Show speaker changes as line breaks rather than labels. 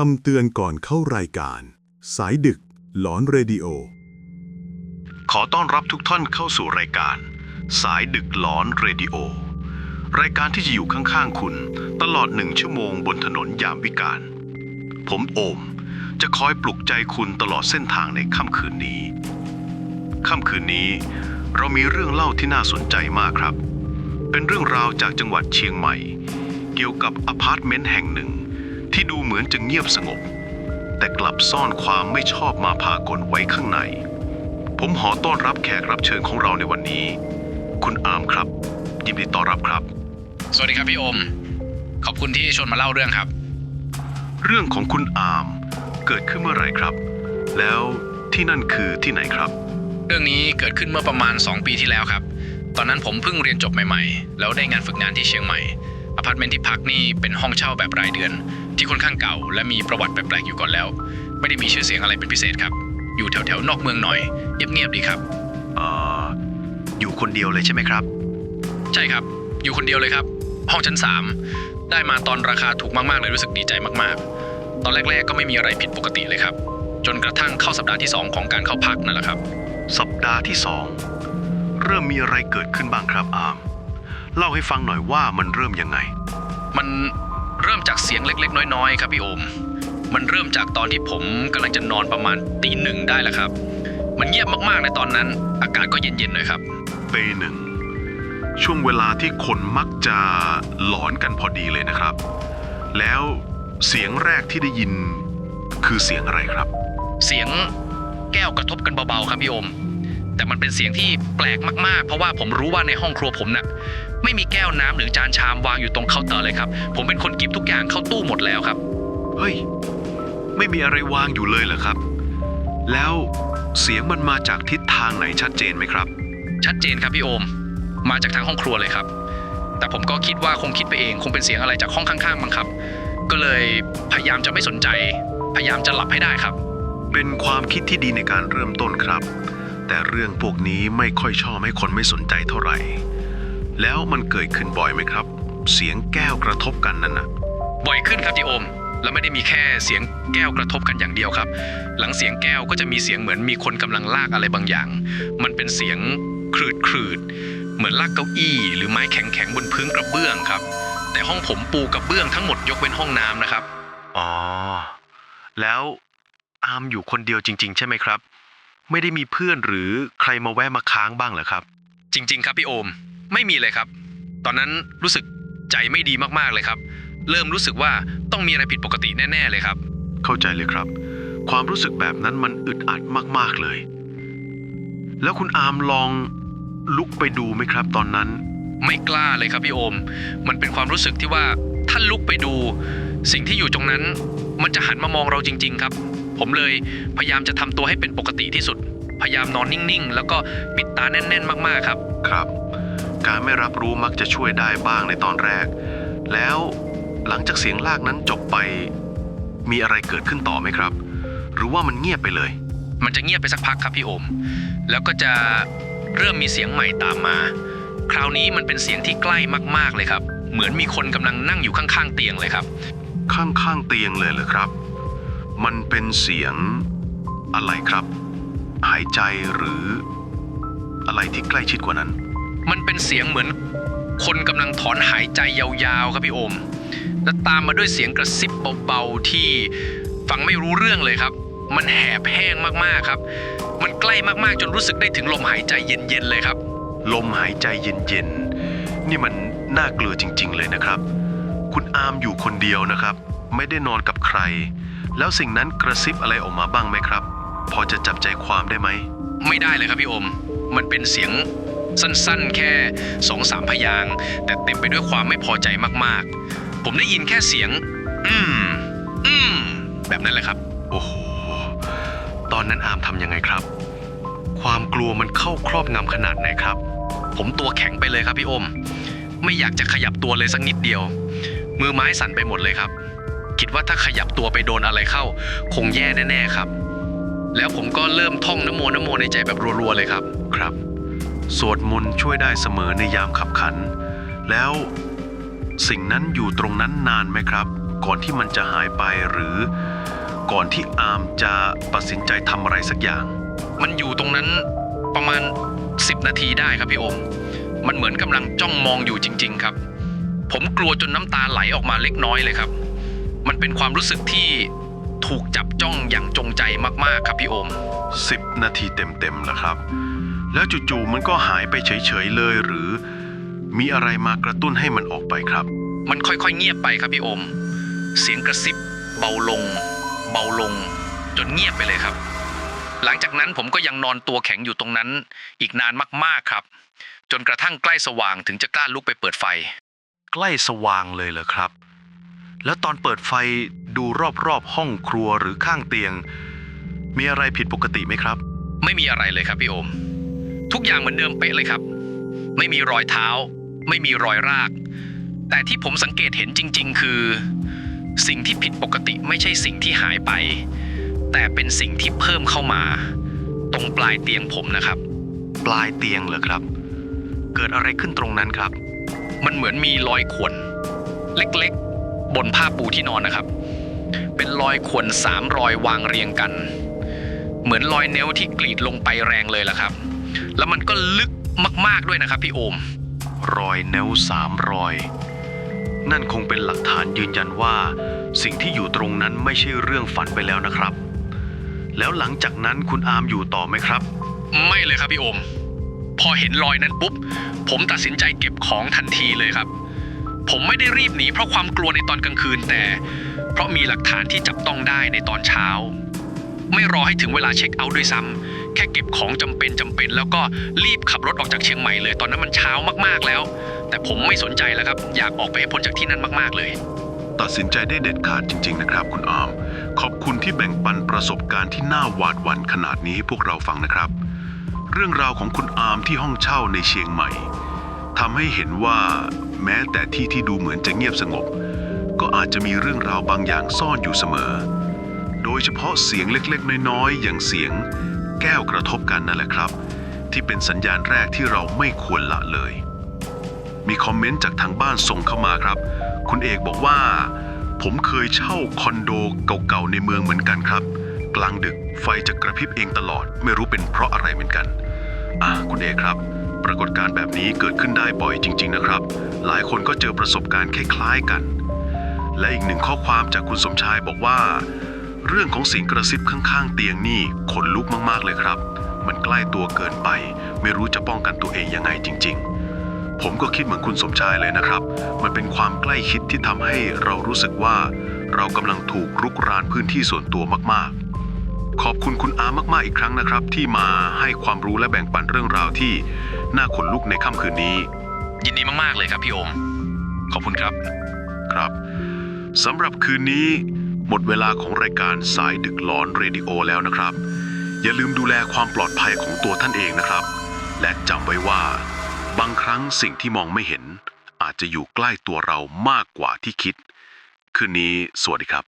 คำเตือนก่อนเข้ารายการ สายดึก หลอนเรดิโอ
ขอต้อนรับทุกท่านเข้าสู่รายการ สายดึกหลอนเรดิโอ รายการที่จะอยู่ข้างๆคุณ ตลอดหนึ่งชั่วโมงบนถนนยามวิกาล ผมโอม จะคอยปลุกใจคุณตลอดเส้นทางในค่ำคืนนี้ ค่ำคืนนี้ เรามีเรื่องเล่าที่น่าสนใจมากครับ เป็นเรื่องราวจากจังหวัดเชียงใหม่ เกี่ยวกับอพาร์ตเมนต์แห่งหนึ่ง ที่ดูเหมือนจะเงียบสงบ แต่กลับซ่อนความไม่ชอบมาพากลไว้ข้างใน ผมขอต้อนรับแขกรับเชิญของเราในวันนี้ คุณอาร์มครับ ยินดีต้อนรับครับ
สวัสดีครับพี่โอม ขอบคุณที่ชวนมาเล่าเรื่องครับ
เรื่องของคุณอาร์มเกิดขึ้นเมื่อไหร่ครับ แล้วที่นั่นคือที่ไหนครับ
เรื่องนี้เกิดขึ้นเมื่อประมาณ 2 ปีที่แล้วครับ ตอนนั้นผมเพิ่งเรียนจบใหม่ ๆ แล้วได้งานฝึกงานที่เชียงใหม่อพาร์ตเมนต์ที่พักนี่เป็นห้องเช่าแบบรายเดือน ที่ค่อนข้างเก่า และมีประวัติแปลกๆอยู่ก่อนแล้ว ไม่ได้มีชื่อเสียงอะไรเป็นพิเศษครับ อยู่แถวๆนอกเมืองหน่อยเงียบๆดีครับ
เอ่ออยู่คนเดียวเลยใช่ไหมครับ
ใช่ครับ อยู่คนเดียวเลยครับ ห้องชั้น 3 ได้มาตอนราคาถูกมากๆเลยรู้สึกดีใจมากๆ ตอนแรกๆก็ไม่มีอะไรผิดปกติเลยครับ จนกระทั่งเข้าสัปดาห์ที่สองของการเข้าพักนั่นแหละครับ
สัปดาห์ที่สองเริ่มมีอะไรเกิดขึ้นบ้างครับอาร์มเล่าให้ฟังหน่อยว่ามันเริ่มยังไง
มัน เริ่มจากเสียงเล็ก ๆ น้อย ๆ ครับพี่โอม มันเริ่มจากตอนที่ผมกำลังจะนอนประมาณตีหนึ่งได้แหละครับ มันเงียบมากๆในตอนนั้น อากาศก็เย็นๆหน่อยครับ
ปีหนึ่งช่วงเวลาที่คนมักจะหลอนกันพอดีเลยนะครับ แล้วเสียงแรกที่ได้ยินคือเสียงอะไรครับ
เสียงแก้วกระทบกันเบาๆครับพี่โอม แต่มันเป็นเสียงที่แปลกมากๆ เพราะว่าผมรู้ว่าในห้องครัวผมน่ะไม่มีแก้วน้ำหรือจานชามวางอยู่ตรงเคาน์เตอร์เลยครับ ผมเป็นคนเก็บทุกอย่างเข้าตู้หมดแล้วครับ
เฮ้ย ไม่มีอะไรวางอยู่เลยเหรอครับ แล้วเสียงมันมาจากทิศทางไหนชัดเจนไหมครับ
ชัดเจนครับพี่โอม มาจากทางห้องครัวเลยครับ แต่ผมก็คิดว่าคงคิดไปเอง คงเป็นเสียงอะไรจากห้องข้างๆมั้งครับ ก็เลยพยายามจะไม่สนใจ พยายามจะหลับให้ได้ครับ
เป็นความคิดที่ดีในการเริ่มต้นครับ แต่เรื่องพวกนี้ไม่ค่อยชอบให้คนไม่สนใจเท่าไหร่ แล้วมันเกิดขึ้นบ่อยไหมครับ เสียงแก้วกระทบกันนั่นนะ
บ่อยขึ้นครับพี่โอม แล้วไม่ได้มีแค่เสียงแก้วกระทบกันอย่างเดียวครับ หลังเสียงแก้วก็จะมีเสียงเหมือนมีคนกำลังลากอะไรบางอย่าง มันเป็นเสียงคลืดคลืดๆเหมือนลากเก้าอี้ หรือไม้แข็งๆบนพื้นกระเบื้องครับ แต่ห้องผมปูกระเบื้องทั้งหมดยกเว้นห้องน้ำนะครับ
อ๋อ แล้วอาร์มอยู่คนเดียวจริง ๆ ใช่ไหมครับ ไม่ได้มีเพื่อนหรือใครมาแวะมาค้างบ้างเหรอครับ
จริง ๆ ครับพี่โอม ไม่มีเลยครับ ตอนนั้นรู้สึกใจไม่ดีมากๆเลยครับ เริ่มรู้สึกว่าต้องมีอะไรผิดปกติแน่ ๆเลยครับ
เข้าใจเลยครับ ความรู้สึกแบบนั้นมันอึดอัดมากๆเลย แล้วคุณอาร์มลองลุกไปดูไหมครับ ตอนนั้น
ไม่กล้าเลยครับพี่โอม มันเป็นความรู้สึกที่ว่าถ้าลุกไปดู สิ่งที่อยู่ตรงนั้น มันจะหันมามองเราจริง ๆ ครับ ผมเลยพยายามจะทำตัวให้เป็นปกติที่สุด พยายามนอนนิ่งๆ แล้วก็ปิดตาแน่น ๆ มากๆครับ
ครับ การไม่รับรู้มักจะช่วยได้บ้างในตอนแรก แล้วหลังจากเสียงลากนั้นจบไป มีอะไรเกิดขึ้นต่อไหมครับ หรือว่ามันเงียบไปเลย
มันจะเงียบไปสักพักครับพี่โอม แล้วก็จะเริ่มมีเสียงใหม่ตามมา คราวนี้มันเป็นเสียงที่ใกล้มากๆเลยครับ เหมือนมีคนกำลังนั่งอยู่ข้างๆเตียงเลยครับ
ข้างๆเตียงเลยเหรอครับ มันเป็นเสียง อะไรครับ หายใจหรือ อะไรที่ใกล้ชิดกว่านั้น
มันเป็นเสียงเหมือน คนกำลังถอนหายใจยาวๆครับพี่โอม แล้วตามมาด้วยเสียงกระซิบเบาๆที่ฟังไม่รู้เรื่องเลยครับ มันแหบแห้งมากๆครับ มันใกล้มากๆจนรู้สึกได้ถึงลมหายใจเย็นๆเลยครับ
ลมหายใจเย็นๆ นี่มันน่ากลัวจริง ๆ เลยนะครับ คุณอาร์มอยู่คนเดียวนะครับ ไม่ได้นอนกับใคร แล้วสิ่งนั้นกระซิบอะไรออกมาบ้างไหมครับ พอจะจับใจความได้ไหม
ไม่ได้เลยครับพี่โอม มันเป็นเสียงสั้นๆ แค่สองสามพยางค์แต่เต็มไปด้วยความไม่พอใจมากๆ ผมได้ยินแค่เสียง อืม อืม แบบนั้นแหละครับ
โอ้โห ตอนนั้นอาร์มทำยังไงครับ ความกลัวมันเข้าครอบงำขนาดไหนครับ
ผมตัวแข็งไปเลยครับพี่โอม ไม่อยากจะขยับตัวเลยสักนิดเดียว มือไม้สั่นไปหมดเลยครับ คิดว่าถ้าขยับตัวไปโดนอะไรเข้า คงแย่แน่ๆครับ แล้วผมก็เริ่มท่องนโมนโมในใจแบบรัวๆเลยครับ
ครับ สวดมนต์ช่วยได้เสมอในยามขับขัน แล้วสิ่งนั้นอยู่ตรงนั้นนานไหมครับ ก่อนที่มันจะหายไปหรือ ก่อนที่อาร์มจะตัดสินใจทำอะไรสักอย่าง
มันอยู่ตรงนั้นประมาณ 10 นาทีได้ครับพี่โอม มันเหมือนกำลังจ้องมองอยู่จริง ๆ ครับ ผมกลัวจนน้ำตาไหลออกมาเล็กน้อยเลยครับ มันเป็นความรู้สึกที่ถูกจับจ้องอย่างจงใจมากๆครับพี่โอม
10 นาทีเต็มๆแล้วครับ แล้วจู่ๆมันก็หายไปเฉยๆเลยหรือ มีอะไรมากระตุ้นให้มันออกไปครับ
มันค่อยๆเงียบไปครับพี่โอม เสียงกระซิบ เบาลง เบาลง จนเงียบไปเลยครับ หลังจากนั้นผมก็ยังนอนตัวแข็งอยู่ตรงนั้น อีกนานมากๆครับ จนกระทั่งใกล้สว่างถึงจะกล้าลุกไปเปิดไฟ
ใกล้สว่างเลยเหรอครับ แล้วตอนเปิดไฟดูรอบๆห้องครัวหรือข้างเตียง มีอะไรผิดปกติไหมครับ
ไม่มีอะไรเลยครับพี่โอม ทุกอย่างเหมือนเดิมเป๊ะเลยครับ ไม่มีรอยเท้า ไม่มีรอยราก แต่ที่ผมสังเกตเห็นจริง ๆ คือ สิ่งที่ผิดปกติไม่ใช่สิ่งที่หายไป แต่เป็นสิ่งที่เพิ่มเข้ามา ตรงปลายเตียงผมนะครับ
ปลายเตียงเหรอครับ เกิดอะไรขึ้นตรงนั้นครับ
มันเหมือนมีรอยข่วนเล็กๆ บนผ้าปูที่นอนนะครับ เป็นรอยข่วนสามรอยวางเรียงกัน เหมือนรอยเนวที่กรีดลงไปแรงเลยล่ะครับ แล้วมันก็ลึกมากๆด้วยนะครับพี่โอม
รอยแนวสามรอย นั่นคงเป็นหลักฐานยืนยันว่า สิ่งที่อยู่ตรงนั้นไม่ใช่เรื่องฝันไปแล้วนะครับ แล้วหลังจากนั้นคุณอาร์มอยู่ต่อไหมครับ
ไม่เลยครับพี่โอม พอเห็นรอยนั้นปุ๊บ ผมตัดสินใจเก็บของทันทีเลยครับ ผมไม่ได้รีบหนีเพราะความกลัวในตอนกลางคืนแต่ เพราะมีหลักฐานที่จับต้องได้ในตอนเช้า ไม่รอให้ถึงเวลาเช็คเอาท์ด้วยซ้ำแค่เก็บของจำเป็นจำเป็น แล้วก็รีบขับรถออกจากเชียงใหม่เลย ตอนนั้นมันเช้ามากๆแล้ว แต่ผมไม่สนใจแล้วครับ อยากออกไปให้พ้นจากที่นั่นมากๆเลย
ตัดสินใจได้เด็ดขาดจริง ๆ นะครับ คุณอาร์มขอบคุณที่แบ่งปันประสบการณ์ที่น่าหวาดหวั่นขนาดนี้ให้พวกเราฟังนะครับ เรื่องราวของคุณอาร์มที่ห้องเช่าในเชียงใหม่ ทำให้เห็นว่าแม้แต่ที่ที่ดูเหมือนจะเงียบสงบ ก็อาจจะมีเรื่องราวบางอย่างซ่อนอยู่เสมอ โดยเฉพาะเสียงเล็กๆ น้อยๆ อย่างเสียง แก้วกระทบกันนั่นแหละครับ ที่เป็นสัญญาณแรกที่เราไม่ควรละเลย มีคอมเมนต์จากทางบ้านส่งเข้ามาครับ คุณเอกบอกว่า ผมเคยเช่าคอนโดเก่าๆในเมืองเหมือนกันครับ กลางดึกไฟจะกระพริบเองตลอด ไม่รู้เป็นเพราะอะไรเหมือนกัน อะคุณเอกครับ ปรากฏการณ์แบบนี้เกิดขึ้นได้บ่อยจริง ๆ นะครับ หลายคนก็เจอประสบการณ์คล้ายๆกัน และอีกหนึ่งข้อความจากคุณสมชายบอกว่า เรื่องของสียงกระซิบข้างๆ เตียงนี่ขนลุกมากๆเลยครับ มันใกล้ตัวเกินไป ไม่รู้จะป้องกันตัวเองยังไงจริง ๆ ผมก็คิดเหมือนคุณสมชายเลยนะครับ มันเป็นความใกล้ชิดที่ทำให้เรารู้สึกว่า เรากำลังถูกรุกรานพื้นที่ส่วนตัวมากๆ ขอบคุณคุณอามากๆอีกครั้งนะครับ ที่มาให้ความรู้และแบ่งปันเรื่องราวที่น่าขนลุกในค่ำคืนนี้
ยินดีมากๆเลยครับพี่โอม ขอบคุณครับ
ครับสำหรับคืนนี้หมดเวลาของรายการสายดึกหลอนเรดิโอแล้วนะครับ อย่าลืมดูแลความปลอดภัยของตัวท่านเองนะครับ และจำไว้ว่า บางครั้งสิ่งที่มองไม่เห็น อาจจะอยู่ใกล้ตัวเรามากกว่าที่คิด คืนนี้สวัสดีครับ